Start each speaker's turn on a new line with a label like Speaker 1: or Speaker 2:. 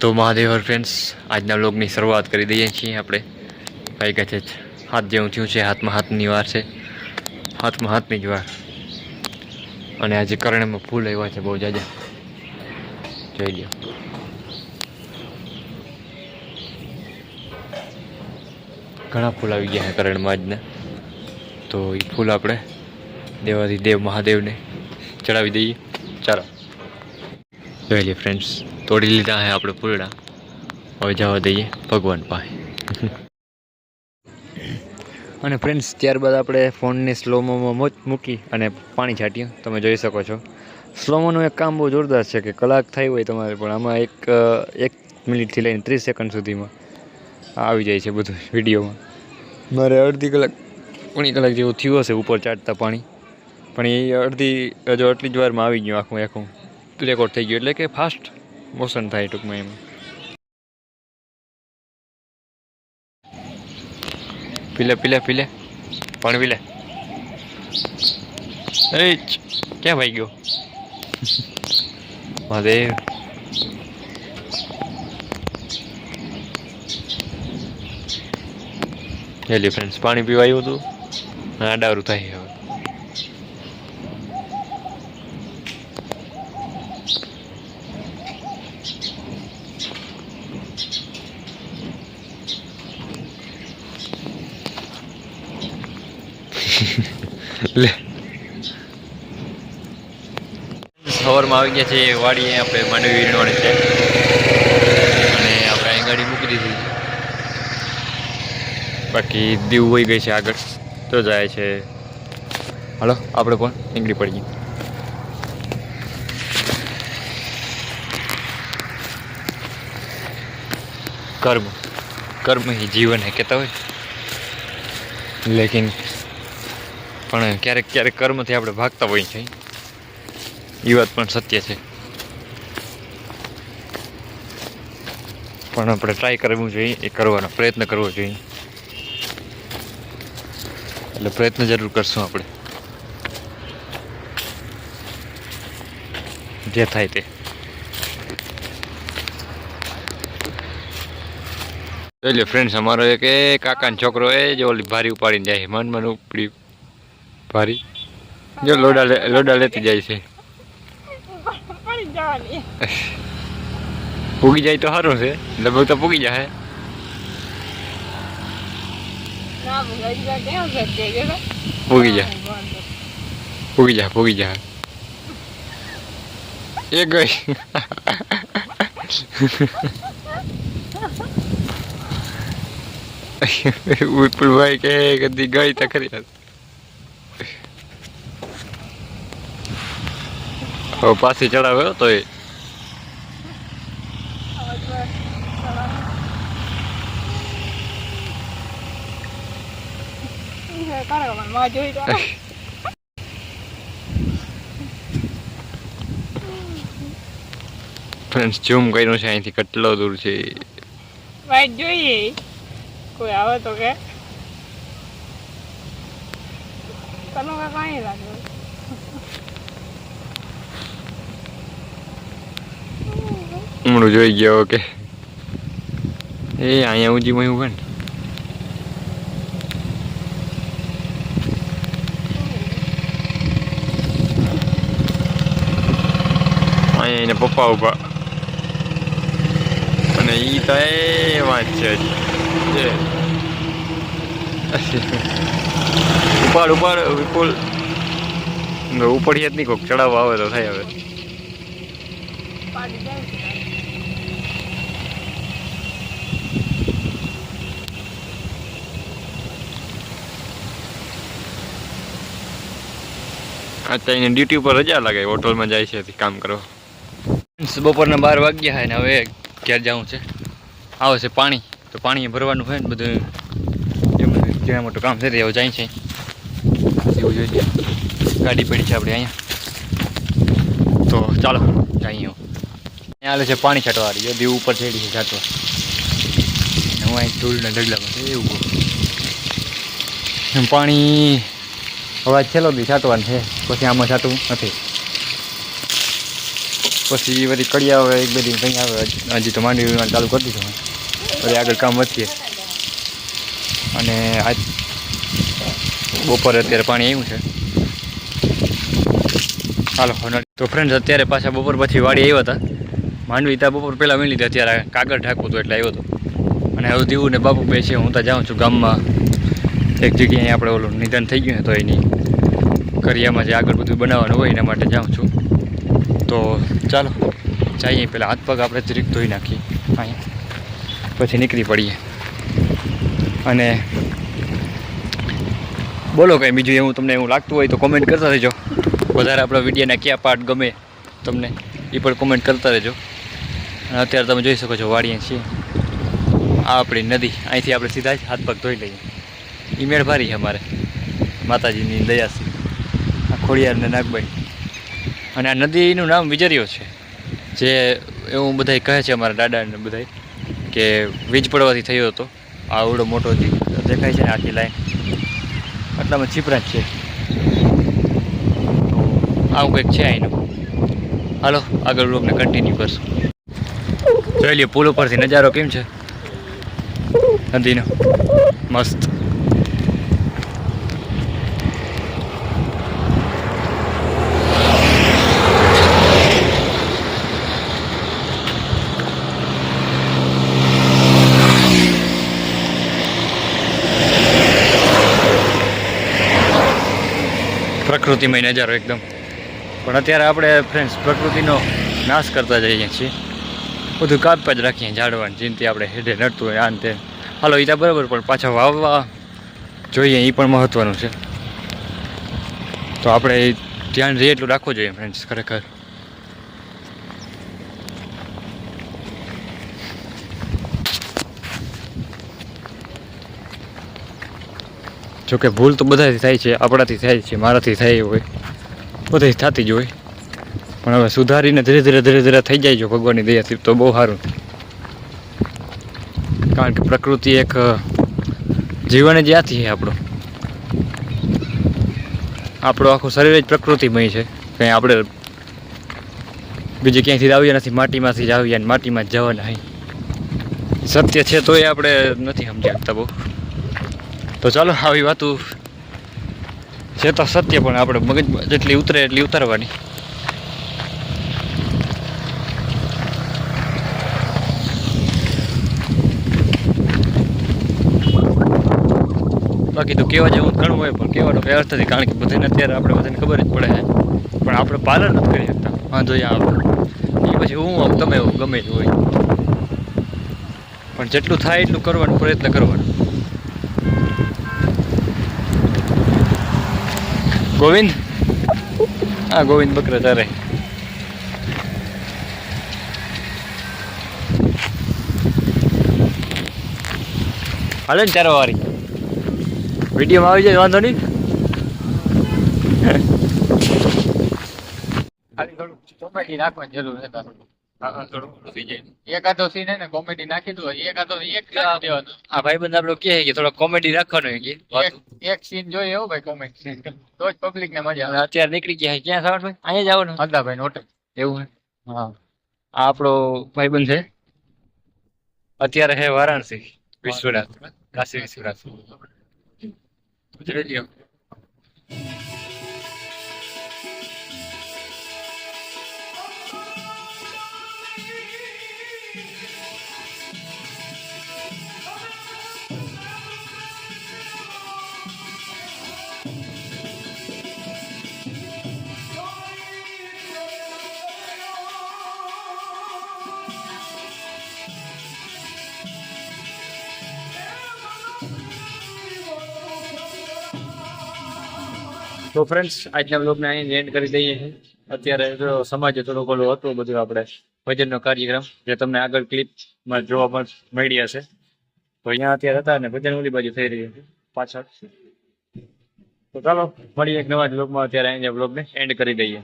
Speaker 1: તો મહાદેવ ફ્રેન્ડ્સ આજના વ્લોગની શરૂઆત કરી દઈએ છીએ આપણે. ભાઈ કહે છે, હાથ જેવું થયું છે, હાથમાં હાથની વાર છે. હાથમાં હાથની જ વાર. અને આજે કરણમાં ફૂલ આવ્યા છે બહુ જાજા. જોઈ લો ઘણા ફૂલ આવી ગયા છે કરણમાં આજના. તો એ ફૂલ આપણે દેવાથી દેવ મહાદેવને ચડાવી દઈએ. ચાલો. જોઈ લઈએ ફ્રેન્ડ્સ તોડી લીધા છે આપણે પૂરડા. હવે જવા દઈએ ભગવાન પાસે. અને ફ્રેન્ડ્સ ત્યારબાદ આપણે ફોનને સ્લોમોમાં મોજ મૂકી અને પાણી છાંટ્યું. તમે જોઈ શકો છો. સ્લોમોનું એક કામ બહુ જોરદાર છે કે કલાક થઈ હોય તમારે પણ આમાં એક એક મિનિટથી લઈને ત્રીસ સેકન્ડ સુધીમાં આવી જાય છે બધું વિડીયોમાં. મારે અડધી કલાક પોણી કલાક જેવું થયું હશે ઉપર ચાટતા પાણી. પણ એ અડધી હજુ આટલી જ વારમાં આવી ગયું આખું આખું. રેકોર્ડ થઈ ગયું એટલે કે ફાસ્ટ મોશન થાય ટૂંકમાં એમાં. પીલે પીલે પીલે. પાણી પીલે. એ ક્યાં ભાઈ ગયો? મહાદેવ. હેલી ફ્રેન્ડ્સ, પાણી પીવા આવ્યું હતું અને ડારું થાય હવે. લે. સવારમાં આવી ગયા છે વાડી આપણે માંડવી વીણવાની છે. અને આપણે અહીં ગાડી મૂકી દીધી બાકી દીવ વહી ગઈ છે આગળ. તો જાય છે. હાલો, આપણે પણ નીકળી પડીએ. કર્મ. કર્મ એ જીવન હે, કહેતા હોય. લેકિન પણ ક્યારેક ક્યારેક કર્મથી આપણે ભાગતા હોઈએ છીએ. એ વાત પણ સત્ય છે. પણ આપણે ટ્રાય કરવું જોઈએ, એ કરવાનો પ્રયત્ન કરવો જોઈએ. એટલે પ્રયત્ન જરૂર કરશું આપણે. જે થાય તે. ફ્રેન્ડ્સ અમારો એક કાકાનો છોકરો એ જો ઓલી ભારી ઉપાડીને જાય મન મન ઉપડી ભારી જો લોડા લોડા લેતી જાય છે. પૂગી જાય તો સારું છે. લગભગ તો પૂગી જાય. પૂગી જાય. પૂગી જાય પૂગી જાય. એ ગઈ. વિપુલભાઈ કે કદી ગઈ તો ખરી હવે પાછી ચડાવ્યો તો એ ફ્રેન્ડ્સ ઝૂમ કર્યું છે, અહીંથી કેટલો દૂર છે.
Speaker 2: વાઈટ જોઈએ. કોઈ આવે તો કે. તનો કાંઈ લાગે?
Speaker 1: હમણાં જોઈ ગયો ઓકે એ અહીંયા ઊંચી મયું ને. અહીંયા એને પપ્પા ઊભા અને ઈ તો એ વાંચે છે ઉપાડ ઉપાડ, વિપુલ. ઉપડીએ જ નહીં કોક. ચડાવવા આવે તો થાય હવે. અત્યારે એને ડ્યુટી ઉપર રજા લાગે હોટલમાં જાય છે કામ કરવા. બપોરના બાર વાગ્યા હોય ને હવે ક્યારે જવું છે? આવે છે પાણી, તો પાણી ભરવાનું હોય ને બધું. એ બધું મોટું કામ છે તે જાય છે. એવું જોઈ જાય ગાડી પડી છે આપણે અહીંયા. તો ચાલો, જઈએ અહીંયા આવે છે પાણી છાંટવાની જો ઉપર ચડી છે છાંટવા. હું અહીં ધૂળના ઢગલામાં એવું પાણી હવે છેલ્લો દી છાંટવાનું છે. પછી આમાં છાંટવું નથી. પછી બધી કડી આવે, એક બધી કંઈ આવે. હજી- તો માંડવી ચાલુ કરી દીધું પછી આગળ કામ વધીએ. અને આજ બપોરે અત્યારે પાણી આવ્યું છે. હવે તો ફ્રેન્ડ્સ અત્યારે પાછા બપોર પછી વાડી આવ્યા હતા. માંડવી ત્યાં બપોર પહેલાં વીણી લીધી, અત્યારે કાગળ ઢાંકવું હતું એટલે આવ્યો હતો. અને હવે દીવું ને બાપુ બે છે, હું ત્યાં જાઉં છું ગામમાં. એક જગ્યાએ આપણે ઓલું નિધન થઈ ગયું ને તો એની કરિયામાં જે આગળ બધું બનાવવાનું હોય એના માટે જાઉં છું. તો ચાલો, જઈએ. પહેલાં હાથ પગ આપણે જરીક ધોઈ નાખીએ. અહીંયા. પછી નીકળી પડીએ. અને બોલો કંઈ બીજું એવું તમને એવું લાગતું હોય તો કોમેન્ટ કરતા રહેજો. વધારે આપણા વિડીયોના કયા પાર્ટ ગમે તમને એ પણ કોમેન્ટ કરતા રહેજો. અને અત્યારે તમે જોઈ શકો છો વાડીએ છીએ. આ આપણી નદી. અહીંથી આપણે સીધા જ હાથ પગ ધોઈ લઈએ. ઈ મેળ ભારી છે અમારે. માતાજીની દયાથી. આ ખોડિયાર ને નાગબાઈ. અને આ નદીનું નામ વિજર્યો છે. જે એવું બધાય કહે છે અમારા દાદાને બધાય, કે વીજ પડવાથી થયો હતો. આવડો મોટો દેખાય છે ને આખી લાઈન. આટલામાં છીપરા જ છે. આવું કંઈક છે અહીંનું હાલો, આગળ લોકોને કન્ટિન્યુ કરશું. જોઈ લઈએ પુલ ઉપરથી નજારો કેમ છે? નદીનો. મસ્ત. પ્રકૃતિમય નજારો એકદમ. પણ અત્યારે આપણે ફ્રેન્ડ્સ પ્રકૃતિનો નાશ કરતા જઈએ છીએ. બધું કાપવા જ રાખીએ, ઝાડવાની જેનથી આપણે હેઠે નડતું હોય આને તે હાલો એ તો બરાબર, પણ પાછા વાવવા જોઈએ એ પણ મહત્ત્વનું છે. તો આપણે ધ્યાન રહે એટલું રાખવું જોઈએ ફ્રેન્ડ્સ ખરેખર. જોકે ભૂલ તો બધાથી થાય છે, આપણાથી થાય છે, મારાથી થાય હોય. બધાથી થતી જ હોય. પણ હવે સુધારીને ધીરે ધીરે ધીરે ધીરે થઈ જાય જો ભગવાનની દયાથી, તો બહુ સારું. કારણ કે પ્રકૃતિ એક જીવન જ આથી છે આપણું. આપણું આખું શરીર જ પ્રકૃતિમય છે. કંઈ આપણે બીજે ક્યાંયથી આવ્યા નથી, માટીમાંથી જ આવ્યા માટીમાં જ જવાના હોય સત્ય છે તોય આપણે નથી સમજી શકતા બહુ. તો ચાલો, આવી વાતું છે તો સત્ય, પણ આપણે મગજમાં જેટલી ઉતરે એટલી ઉતારવાની. બાકી તો કહેવા જેવું ઘણું હોય, પણ કહેવાનો કઈ અર્થ નથી, કારણ કે બધાને અત્યારે આપણે બધાને ખબર જ પડે પણ આપણે પાલન નથી કરી શકતા. વાંધો આપણે એ પછી હું આવું, તમે એવું ગમે તે હોય. પણ જેટલું થાય એટલું કરવાનો પ્રયત્ન કરવાનો. ગોવિંદ? હા, ગોવિંદ બકરા ચારે. હાલે ને ચારો વાળી. વિડીયોમાં આવી જાય, વાંધો નહીં.
Speaker 3: ખાલી થોડું કોમેડી નાખવાની જરૂર છે એકાદો સીન ને કોમેડી નાખી દો એકાદો એક દેવાનો.
Speaker 1: આ ભાઈબંધ કહે કે થોડો કોમેડી રાખવાનો કે
Speaker 3: એક સીન જોઈએ એવો ભાઈ કોમેડી સીન તો જ પબ્લિક ને મજા આવે.
Speaker 1: અત્યારે નીકળી ગયા. ક્યાં સવાર ભાઈ? અહીંયા
Speaker 3: હતા ભાઈ નોટ
Speaker 1: એવું
Speaker 3: હા?
Speaker 1: આ આપણો ભાઈબંધ છે. અત્યારે છે વારાણસી વિશ્વનાથ. કાશી વિશ્વનાથ. ગુજરાતી તો ફ્રેન્ડ્સ આજના બ્લોગને અહીં એન્ડ કરી દઈએ છીએ. અત્યારે જો સમાજે થોડું ઓલું હતું બધું આપણે ભજનનો કાર્યક્રમ, જે તમને આગળ ક્લિપમાં જોવા પણ મળી હશે તો અહીંયા અત્યારે હતા ને ભજન ઓલી બાજુ થઈ રહ્યું પાછળ. તો ચાલો, મળીએ એક નવા બ્લોગમાં અત્યારે અહીંયા બ્લોગને એન્ડ કરી દઈએ.